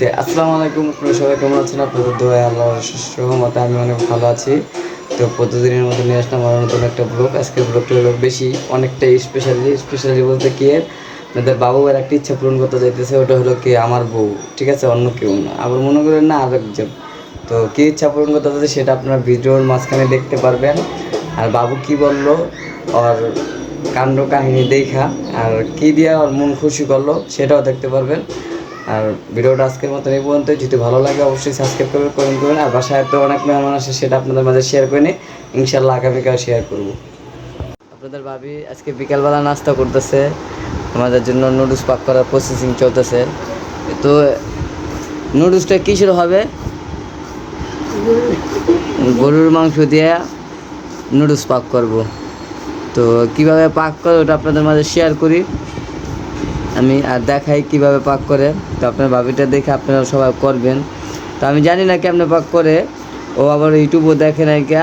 আসসালামু আলাইকুম আপনারা সবাই কেমন আছেন? আপনাদের দোয়া আল্লাহর সহমতে আমি অনেক ভালো আছি। তো প্রতিদিনের মতো নিয়ে আসলাম আমার নতুন একটা ব্লগ আজকের ব্লগটা হলো বেশি অনেকটাই স্পেশালি স্পেশালি বলতে কি এর, বাবু আর একটা ইচ্ছা পূরণ করতে যাইতেছে ওটা হলো কি আমার বউ ঠিক আছে? অন্য কেউ না। আবার মনে করেন না আর একজন তো কী ইচ্ছা পূরণ করতে যাচ্ছে সেটা আপনারা ভিডিওর মাঝখানে দেখতে পারবেন। আর বাবু কি বলল? আর কাণ্ড কাহিনী দেখা। আর কি দিয়ে ওর মন খুশি করল সেটাও দেখতে পারবেন। আর ভিডিওটা আজকের মতন এই পর্যন্ত। যদি ভালো লাগে, অবশ্যই সাবস্ক্রাইব করবেন কমেন্ট করবেন। আর বাসায় তো অনেক মেহমান আসে, সেটা আপনাদের মাঝে শেয়ার করে নিই। ইনশাল্লাহ আগামীকাল শেয়ার করব। আপনাদের ভাবি আজকে বিকালবেলা নাস্তা করতেছে। আমাদের জন্য নুডলস পাক করার প্রসেসিং চলতেছে। তো নুডলসটা কিসের হবে? গরুর মাংস দিয়ে নুডলস পাক করব। তো কীভাবে পাক করে ওটা আপনাদের মাঝে শেয়ার করি। আমি আর দেখাই কীভাবে পাক করে। তো আপনার ভাবিটা দেখে আপনারা সবাই করবেন। তো আমি জানি না কেমনে পাক করে। ও আবার ইউটিউবও দেখে নাই কে।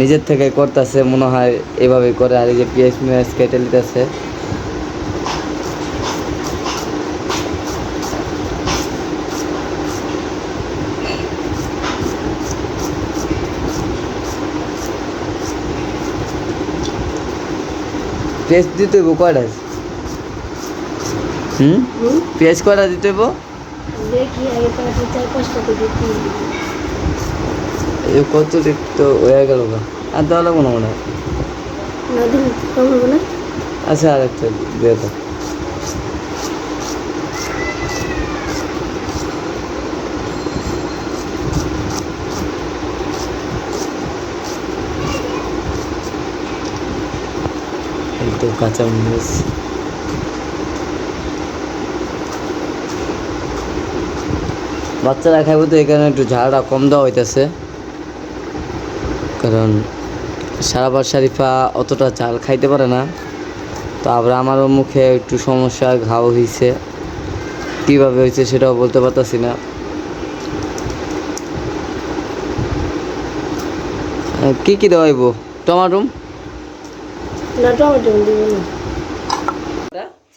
নিজের থেকে করতেছে, মনে হয় এভাবে করে। আর এই যে পিএস মিএস কেটে নিতেছে। পেঁয়াজ দিতে কয়টা? হুম? পেঁয়াজ কয়টা দিতে হইব? কত তো হয়ে গেল আর দেওয়া লাগবো না মনে হয়? আচ্ছা আর একটা দিয়ে দাও। তো কাঁচা মরিচ বাচ্চারা খাইব তো, এখানে একটু ঝাড়টা কম দেওয়া হইতেছে। কারণ সারাবার শরীফা অতটা চাল খাইতে পারে না। তো আবার আমারও মুখে একটু সমস্যা, ঘাও হয়েছে কীভাবে হয়েছে সেটাও বলতে পারতাছি না। কি কি দেওয়া হইব? টমাটো? না, টমেটো দিব না।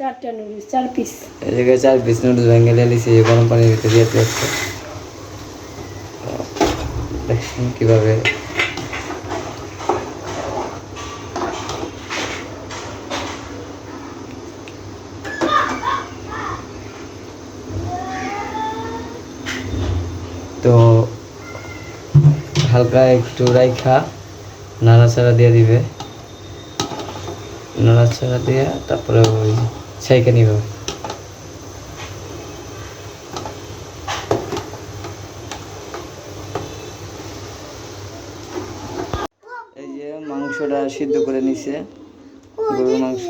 চারটা নুডলস চার পিস জায়গায় চার পিস নুডলস ভেঙে লিয়েছি গরম পানির ভিতরে দিয়ে যাচ্ছে দেখছেন কীভাবে। তো হালকা একটু রাইখা, নাড়াচাড়া দিয়ে দিবে। নাড়াচাড়া দিয়ে তারপরে ওই ছাইকে নিবে এই যে মাংসটা সিদ্ধ করে নিছে গরুর মাংস।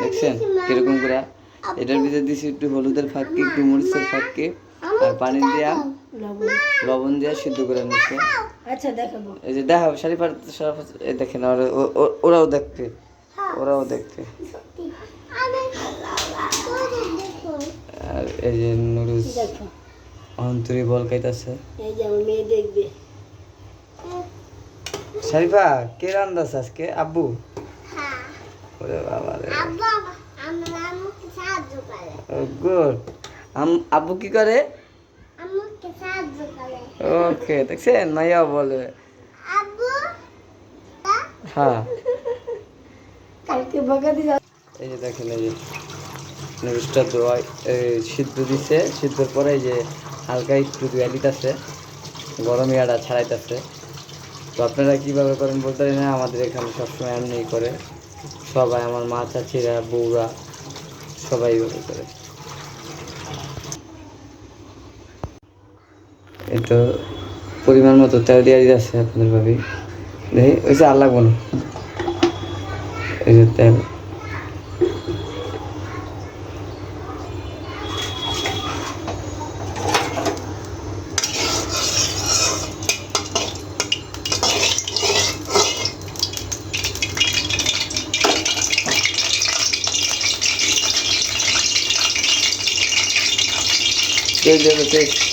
দেখছেন? কীরকম করে? এটার ভিতরে দিছি একটু হলুদের ফাঁকি একটু মরিচের ফাঁকি আর পানি দিয়া লবণ লবণ দিয়া সিদ্ধ করে নিছে। আচ্ছা দেখাবো। এই যে দেখা শাড়ি এই দেখেন ওরা ও- ও- ওরাও দেখতে। ওরাও দেখতে। আর এই যে দেখো। অন্তরি বল খাইতেছে। এই যে আমার মেয়ে দেখবে। শারিফা কে রান্দাস আজকে? আব্বু? ওরে বাবা রে। গুড। আব্বু কি করে? ওকে দেখছেন? মাইয়া বলে। হ্যাঁ। কালকে বকা দিয়ে এই যে দেখেন, এই যে নুডলসটা দোয়া সিদ্ধ দিছে। সিদ্ধর পরে এই যে হালকা একটু দুয়া দিতেছে গরম ইয়াটা ছাড়াইতেছে। তো আপনারা কীভাবে করেন বলতে পারি না, আমাদের এখানে সবসময় এমনি করে। সবাই আমার মা, চাচিরা, বউরা সবাই এইভাবে করে। একটু পরিমাণ মতো তেল দিয়ে দিতেছে আপনাদের ভাবি। দেখি ওই যে আর লাগবো এই যে তেল তেল দেবে তেল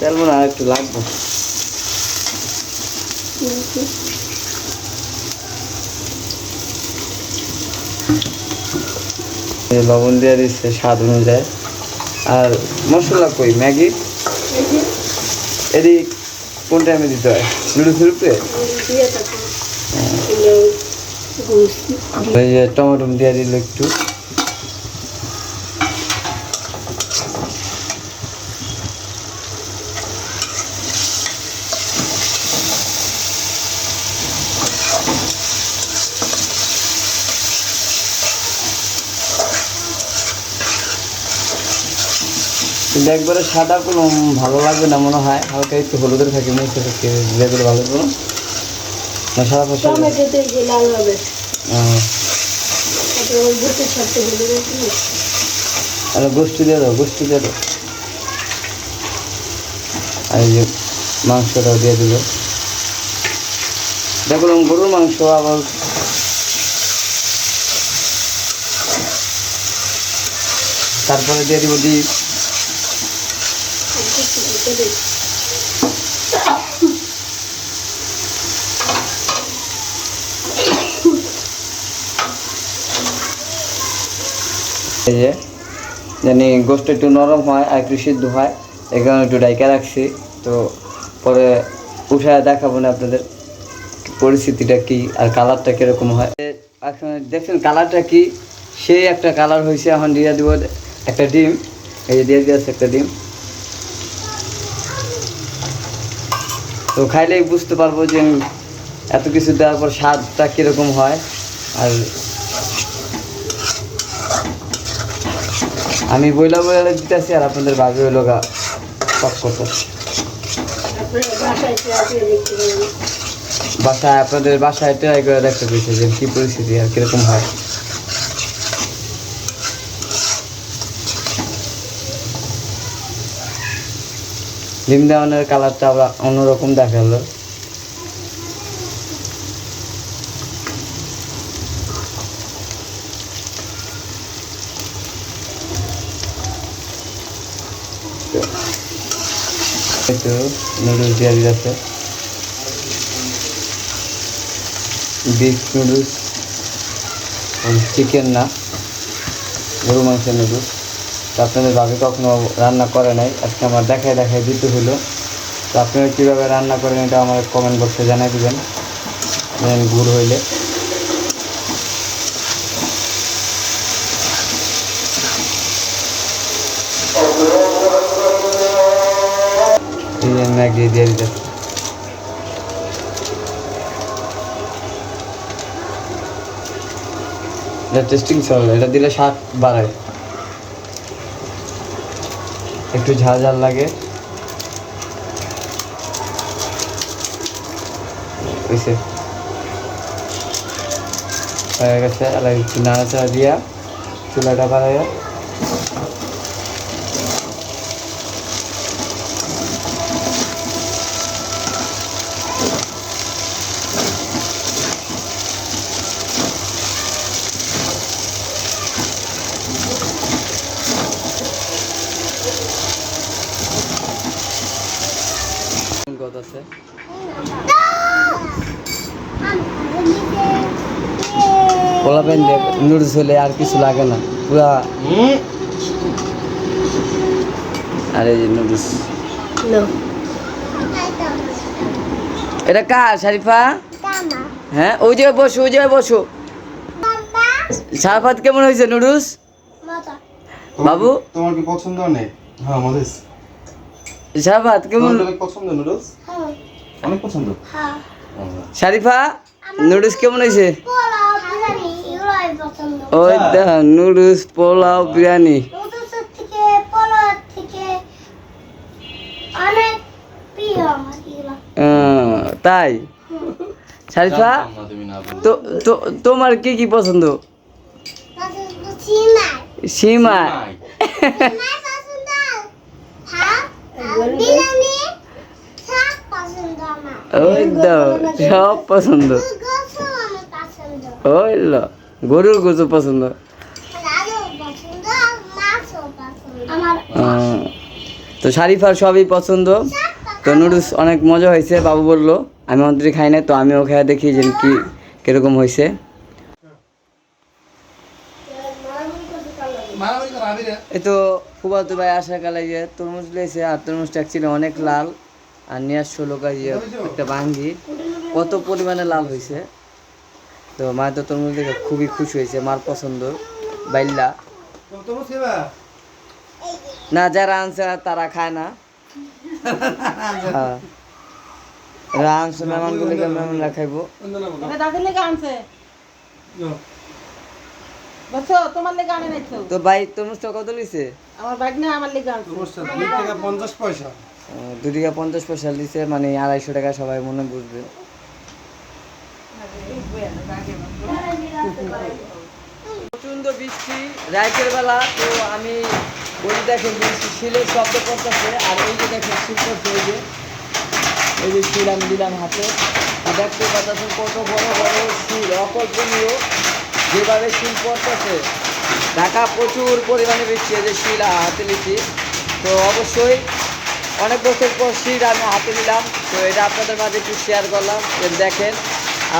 তেল মনে আর একটু লাগবে। লবণ দিয়ে দিচ্ছে স্বাদ অনুযায়ী। আর মশলা কই? ম্যাগি? এদিক কোন টাইমে দিতে হয়? নুডুলস রূপে টমেটো দিয়ে দিল একটু। কিন্তু একবারে সাদা কোনো ভালো লাগবে না মনে হয়। হালকা একটু হলুদের থাকে মিশে থাকে লেবেল ভালো কোনো না সাদা ফসল টমেটোতে এই যে লাল হবে। তারপরে ওই গোটের সাথে হলুদ আছে না? আরে গোষ্ঠী দিয়ে দাও গোষ্ঠী দিয়ে দাও। আর যে মাংসটাও দিয়ে দিল। দেখলাম গরুর মাংস আবার। তারপরে দিয়ে দিব ডিপ দিই। এই যে, জানি গোষ্ঠ একটু নরম হয়, আর একটু সিদ্ধ হয়, এই কারণে একটু ডাইকা রাখছি। তো পরে উঠায় দেখাবো না আপনাদের পরিস্থিতিটা কি আর কালারটা কীরকম হয়। এখন দেখছেন কালারটা কি? সেই একটা কালার হয়েছে, এখন দিয়ে দিব একটা ডিম। এই যে দিয়ে দিয়েছে একটা ডিম। তো খাইলেই বুঝতে পারব যে এত কিছু দেওয়ার পর স্বাদটা কীরকম হয়। আর আমি বইলা বইলা দিতেছি আর আপনাদের ভাবে হইল গা পারেন বাসায় আপনাদের বাসায় ট্রাই করে দেখতে পেয়েছে যে কী পরিস্থিতি আর কীরকম হয়। ডিম কালারটা আবার অন্যরকম দেখাল। বিফ চিকেন না গরু মাংসের নুডলস। আপনাদের ভাবে কখনো রান্না করে নাই। আজকে আমার দেখায় দেখায় দিতে হলো তো আপনারা কীভাবে রান্না করেন এটা আমার কমেন্ট বক্সে জানাই দেবেন। গুড় হইলে। দিয়ে দিতে। এটা টেস্টিং সল এটা দিলে স্বাদ বাড়ায়। একটু ঝাল ঝাল লাগে। হয়েছে হয়ে গেছে আর একটু নাড়াচাড়া দিয়া চুলাটা বাড়াইয়া কত আছে। পোলা প্যান দিয়ে নুডলস হলে আর কিছু লাগে না পুরা আর যে নুডলস। এটা কার শারিফা? হ্যাঁ ওই যে বসো ওই জায়গায় বসো। সারাফাত কেমন হয়েছে নুডলস? বাবু? তোমার কি পছন্দ অনেক হ্যাঁ আমাদের সারাফাত কেমন? পছন্দ নুডলস? অনেক পছন্দ? শারিফা নুডলস কেমন হয়েছে? ওই আচ্ছা। দেখ নুডলস পোলাও বিরিয়ানি। থেকে পোলার থেকে অনেক প্রিয় আমার এগুলো। আহ, তাই? শারিফা তো তো তোমার কি কি পছন্দ? সিমাই। সীমা সিমাই পছন্দ ভাত বিরিয়ানি সব পছন্দ আমার ওই তো, সব পছন্দ। ওই গরুর গোছু পছন্দ। তো শারিফার সবই পছন্দ। তো নুডলস অনেক মজা হয়েছে, বাবু বলল। আমি অন্তরি খাই না তো আমিও খেয়ে দেখি যে কি, কীরকম হয়েছে। এই তো ফুবাতো ভাই আসার কালে গিয়ে তরমুজ লিয়েছে আর তরমুজটা অ্যাকচুয়ালি অনেক লাল। আর নিয়ে আসছো লোক ইয়ে একটা ভাঙ্গি কত পরিমাণে লাল হয়েছে। তো মা তো তরমুজ দেখে খুবই খুশি হয়েছে মার পছন্দ। বাইল্লা। না যারা আনছে তারা খায় না। হ্যাঁ। আনছে মেহমানরা খাইবো। তো? ভাই তরমুজটা কত লিছে আমার বাইক না আমার লেগে আনছে। টাকা পয়সা। দু পঞ্চাশ পয়সা দিছে মানে আড়াইশো টাকা সবাই মনে বুঝবে। প্রচণ্ড বৃষ্টি বেলা, তো আমি বৃষ্টি শিলের শব্দ করতেছে, আর যে যে দিলাম হাতে। দেখতে কত বড় বড় শিল, অকল্পনীয়। যেভাবে শিল পড়তেছে, ঢাকা প্রচুর পরিমাণে বৃষ্টি, এই যে শিল হাতে লিখি তো অবশ্যই অনেক বছর পর শিল আমি হাতে নিলাম। তো এটা আপনাদের মাঝে একটু শেয়ার করলাম। দেখেন,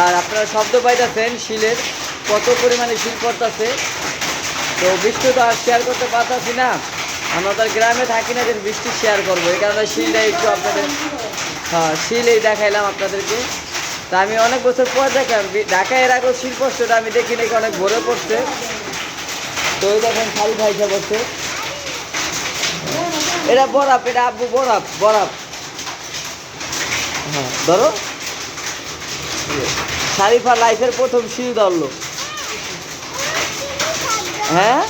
আর আপনারা শব্দ পাইতেছেন শিলের, কত পরিমাণে শিল পড়তেছে। তো বৃষ্টি তো আর শেয়ার করতে পারতাছি না। আমরা তো আর গ্রামে থাকি না যে বৃষ্টি শেয়ার করব। এই কারণে শিলটা একটু আপনাদের হ্যাঁ শিলেই দেখাইলাম আপনাদেরকে। তা আমি অনেক বছর পর দেখলাম ঢাকায় এর আগেও শিল পড়ছে আমি দেখি নাকি অনেক ভরে পড়ছে। তো দেখেন শাড়ি ভাইসা পড়ছে। এটা বরাপ এটা আব্বু বরাপ বরাপ। হ্যাঁ ধরো। শারিফা লাইফের প্রথম সিঁড়ি ধরলো। হ্যাঁ?